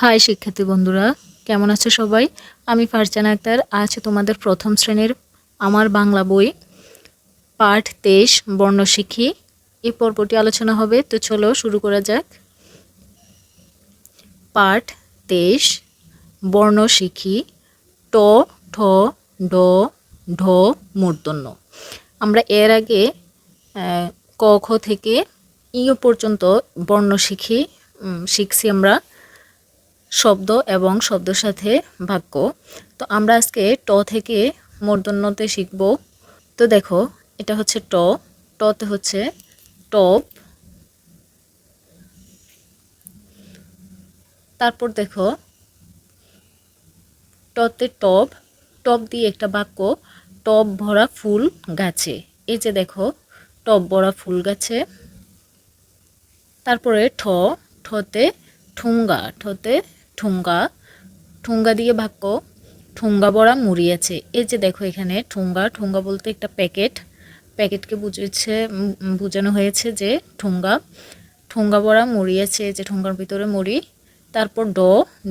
High শিক্ষার্থী বন্ধুরা, কেমন আছো সবাই? আমি ফারজানা আক্তার, আজ তোমাদের প্রথম শ্রেণির আমার বাংলা বই, পাঠ তেইশ, বর্ণশিখী। এই পর্বটি আলোচনা হবে, তো চলো শুরু করা যাক। পাঠ তেইশ, বর্ণশিখী, ট, ঠ, ড, ঢ, মূর্ধন্য। আমরা এর আগে ক, খ থেকে ইয় পর্যন্ত বর্ণ শিখি শিখছি আমরা। শব্দ এবং শব্দের সাথে বাক্য। তো আমরা আজকে ট থেকে মূর্ধন্যতে শিখব। তো দেখো, এটা হচ্ছে ট। টতে হচ্ছে টপ তারপর দেখো, টতে টব। টব দিয়ে একটা বাক্য, টব ভরা ফুল গাছে। এই যে দেখো, টব ভরা ফুল গাছে। তারপরে ঠ, ঠতে ঠুঙ্গা, ঠতে ঠুঙ্গা, ঠোঙ্গা দিয়ে বাক্য ঠোঙ্গা বড়া মুড়ি আছে এই যে দেখো এখানে ঠোঙ্গা ঠোঙ্গা বলতে একটা প্যাকেট। প্যাকেটকে বুঝেছে বোঝানো হয়েছে যে ঠোঙ্গা ঠোঙ্গা বড়া মুড়ি আছে এই যে ঠোঙ্গার ভিতরে মুড়ি। তারপর ড,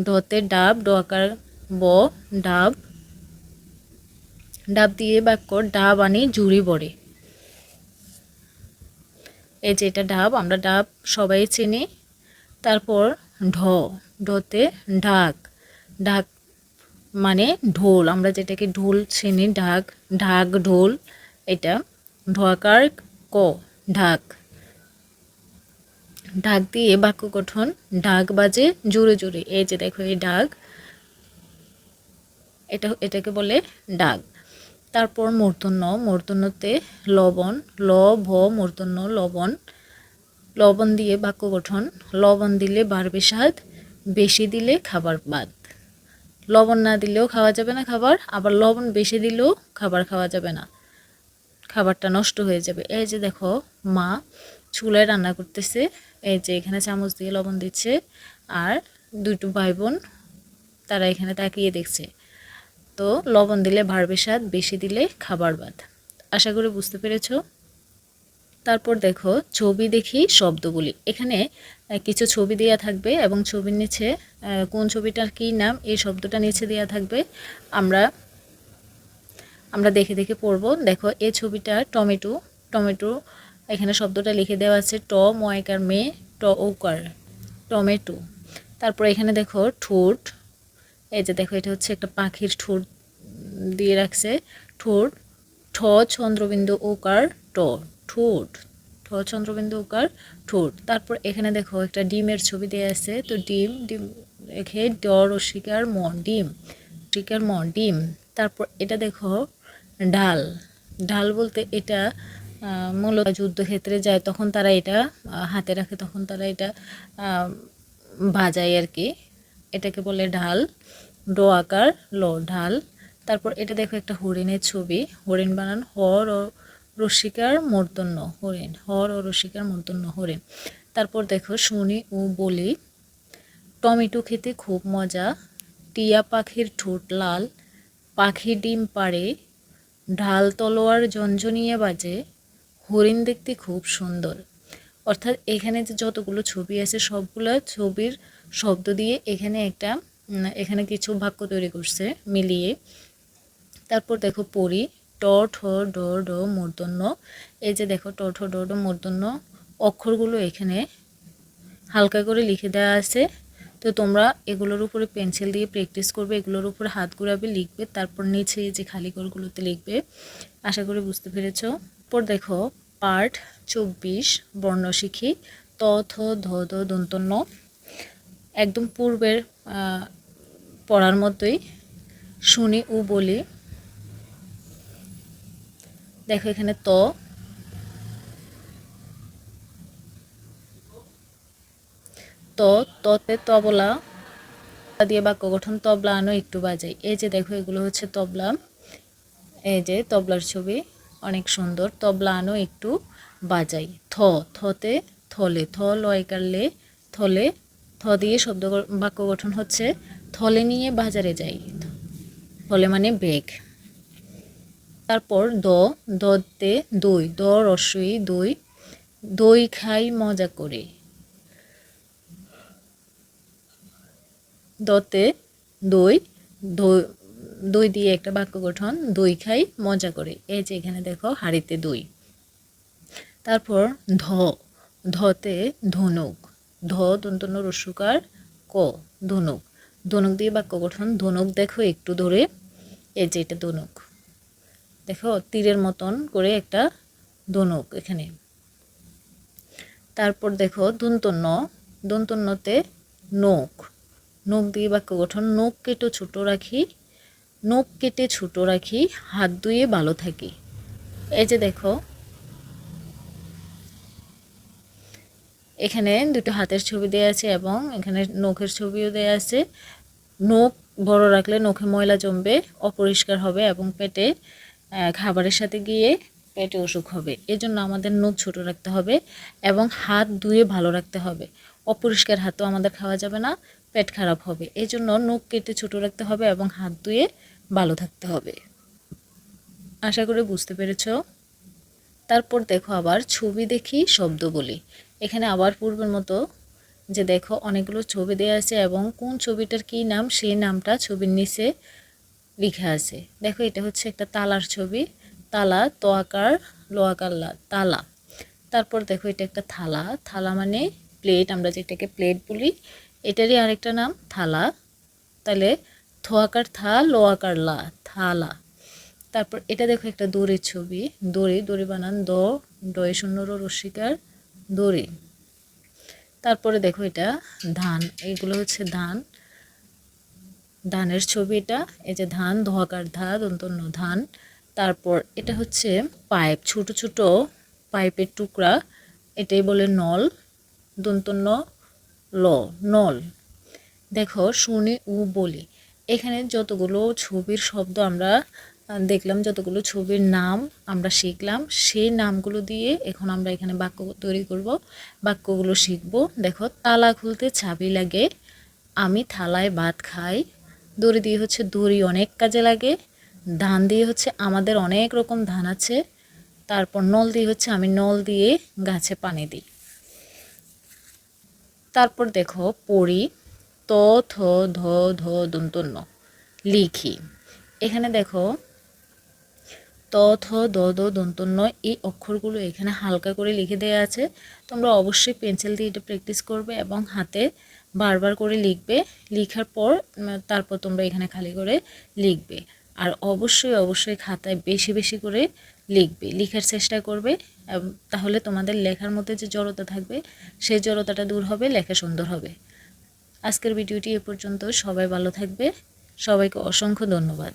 ডতে ডাব, ড আকার ব, ডাব। ডাব দিয়ে বাক্য ডাব আনি জুড়ি বড়ে। এই যে এটা ডাব, আমরা ডাব সবাই চিনি। তারপর ঢ, ঢতে ঢাক। ঢাক মানে ঢোল, আমরা যেটাকে ঢোল চিনি, ঢাক ঢাক, ঢোল, এটা ঢাকার ক, ঢাক। ঢাক দিয়ে বাক্য গঠন, ঢাক বাজে জোরে জোরে, এই যে দেখো এই ঢাক, এটা, এটাকে বলে ডাক তারপর মূর্ধন্য, মূর্ধন্যতে লবণ, ল, ভ, মূর্ধন্য, লবণ লবণ দিয়ে বাক্য গঠন। লবণ দিলে বাড়বে স্বাদ, বেশি দিলে খাবার বাদ। লবণ না দিলেও খাওয়া যাবে না খাবার, আবার লবণ বেশি দিলেও খাবার খাওয়া যাবে না। খাবারটা নষ্ট হয়ে যাবে। এই যে দেখো, মা চুলায় রান্না করতেছে। এই যে এখানে চামচ দিয়ে লবণ দিচ্ছে আর দুটো ভাই বোন তারা এখানে তাকিয়ে দেখছে। তো লবণ দিলে বাড়বে স্বাদ, বেশি দিলে খাবার বাদ। আশা করি বুঝতে পেরেছ। তারপর দেখো ছবি দেখি শব্দগুলি। এখানে কিছু ছবি দেওয়া থাকবে এবং ছবির নিচে কোন ছবিটার কী নাম, এই শব্দটা নিচে দেওয়া থাকবে। আমরা আমরা দেখে দেখে পড়ব। দেখো এই ছবিটা টমেটো টমেটো, এখানে শব্দটা লিখে দেওয়া আছে, ট, ময়কার মে, ট ওকার টমেটো। তারপর এখানে দেখো, ঠোঁট, এই যে দেখো, এটা হচ্ছে একটা পাখির ঠোঁট দিয়ে রাখছে। ঠোঁট, ঠ, চন্দ্রবিন্দু ওকার ট। ঠোঁট ঠ চন্দ্রবিন্দু ওকার ঠোঁট। তারপর এখানে দেখো একটা ডিমের ছবি দেওয়া আছে। তো ডিম ডিম রেখে ড শিকার ম ডিম, রসিকার ম ডিম। তারপর এটা দেখো ডাল। ডাল বলতে এটা মূলত যুদ্ধক্ষেত্রে যায় তখন তারা এটা হাতে রাখে তখন তারা এটা ভাজায় আর কি। এটাকে বলে ঢাল ড আকার, ল ঢাল তারপর এটা দেখো একটা হরিণের ছবি। হরিণ বানান হর ও রসিকার মূর্ধন্য হরিণ হর ও রসিকার মূর্ধন্য হরিণ তারপর দেখো শুনি ও বলি, টমেটো খেতে খুব মজা, টিয়া পাখির ঠোঁট লাল, পাখি ডিম পাড়ে, ঢাল তলোয়ার ঝনঝনিয়ে বাজে, হরিণ দেখতে খুব সুন্দর। অর্থাৎ এখানে যে যতগুলো ছবি আছে, সবগুলো ছবির শব্দ দিয়ে এখানে একটা এখানে কিছু বাক্য তৈরি করছে মিলিয়ে। তারপর দেখো পড়ি ট, ঠ, ড ড, মূর্ধন্য। এই যে দেখো, ট, ঠ, ড ড, মূর্ধন্য অক্ষরগুলো এখানে হালকা করে লিখে দেওয়া আছে। তো তোমরা এগুলোর উপরে পেন্সিল দিয়ে প্র্যাকটিস করবে, এগুলোর উপরে হাত ঘুরাবে, লিখবে, তারপর নিচে যে খালি ঘরগুলোতে লিখবে, আশা করি বুঝতে পেরেছ। পর দেখো পার্ট চব্বিশ, বর্ণশিখী, ত, থ, ধ, দ, দন্তন্য। একদম পূর্বের পড়ার মতোই শুনি ও বলি। দেখো এখানে ত। ত, ততে তবলা দিয়ে বাক্য গঠন, তবলা আনো, একটু বাজাই। এই যে দেখো, এগুলো হচ্ছে তবলা। এই যে তবলার ছবি, অনেক সুন্দর। তবলা আনো, একটু বাজাই। থ, থতে থলে। থ লয় কারলে থলে। থ দিয়ে শব্দ বাক্য গঠন হচ্ছে, থলে নিয়ে বাজারে যাই। থলে মানে বেগ। তারপর দ দতে দই, দ রসই দই দই খাই মজা করে। দতে দই দই দিয়ে একটা বাক্য গঠন, দই খাই মজা করে। এই যে এখানে দেখো হাঁড়িতে দই। তারপর ধ, ধতে ধনুক। ধ দন্তন্য রসুকার, ক ধনুক। ধনুক দিয়ে বাক্য গঠন, ধনুক দেখো একটু ধরে। এই যে এটা ধনুক। দেখো, তীরের মতন করে একটা ধনুক এখানে। তারপর দেখো, দন্তন্য, দন্তন্যতে নোক নোক দিয়ে বাক্য গঠন নোক কেটে ছোট রাখি নোক কেটে ছোট রাখি, হাত ধুয়ে ভালো থাকি। এই যে দেখো, এখানে দুটো হাতের ছবি দেওয়া আছে এবং এখানে নখের ছবিও দেওয়া আছে। নখ বড় রাখলে নখে ময়লা জমবে, অপরিষ্কার হবে এবং পেটে খাবারের সাথে গিয়ে পেটে অসুখ হবে। এজন্য আমাদের নখ ছোট রাখতে হবে এবং হাত ধুয়ে ভালো রাখতে হবে। অপরিষ্কার হাতও আমাদের খাওয়া যাবে না, পেট খারাপ হবে। এই জন্য নখ কেটে ছোট রাখতে হবে এবং হাত ধুয়ে ভালো থাকতে হবে। আশা করি বুঝতে পেরেছ? তারপর দেখো আবার ছবি দেখি, শব্দ বলি। এখানে আবার পূর্বের মতো যে দেখো অনেকগুলো ছবি দেওয়া আছে এবং কোন ছবিটার কী নাম, সেই নামটা ছবির নিচে লেখা আছে। দেখো এটা হচ্ছে একটা তালার ছবি। তালা তো আকার লো, তালা। তারপর দেখো এটা একটা থালা। থালা মানে প্লেট আমরা যেটাকে প্লেট বলি, এটারই আরেকটা নাম থালা। তাহলে থোয়াকার থা, লোয়াকার লা, থালা। তারপর এটা দেখো একটা দড়ির ছবি। দড়ি দড়ি বানান দ, ডয়ে শূন্য র রস্বীকার দড়ি। তারপরে দেখো এটা ধান এইগুলো হচ্ছে ধান। ধানের ছবি এটা। এই যে ধান, ধোয়াকার ধা দন্তন্য ধান। তারপর এটা হচ্ছে পাইপ, ছোট ছোট পাইপের টুকরা। এটাই বলে নল, দন্তন্য ল, নল। দেখো, শুনে উ বলি। এখানে যতগুলো ছবির শব্দ আমরা দেখলাম, যতগুলো ছবির নাম আমরা শিখলাম, সেই নামগুলো দিয়ে এখন আমরা এখানে বাক্য তৈরি করব। বাক্যগুলো শিখব। দেখো, তালা খুলতে চাবি লাগে। আমি থালায় ভাত খাই। দড়ি দিয়ে হচ্ছে দড়ি অনেক কাজে লাগে, ধান দিয়ে হচ্ছে আমাদের অনেক রকম ধান আছে, তারপর নল দিয়ে হচ্ছে আমি নল দিয়ে গাছে পানি দিই। তারপর দেখো পড়ি, ত, থ, ধ ধ, দন্তন্য লিখি। এখানে দেখো ত, থ, দ দ দন্তন্য এই অক্ষরগুলো এখানে হালকা করে লিখে দেওয়া আছে, তোমরা অবশ্যই পেন্সিল দিয়ে এটা প্র্যাকটিস করবে এবং হাতে বারবার করে লিখবে। লেখার পর তারপর তোমরা এখানে খালি করে লিখবে। আর অবশ্যই অবশ্যই খাতায় বেশি বেশি করে লিখবে। লিখার চেষ্টা করবে তাহলে তোমাদের লেখার মধ্যে যে জড়তা থাকবে সেই জড়তাটা দূর হবে, লেখা সুন্দর হবে। আজকের ভিডিওটি এ পর্যন্ত। সবাই ভালো থাকবে। সবাইকে অসংখ্য ধন্যবাদ।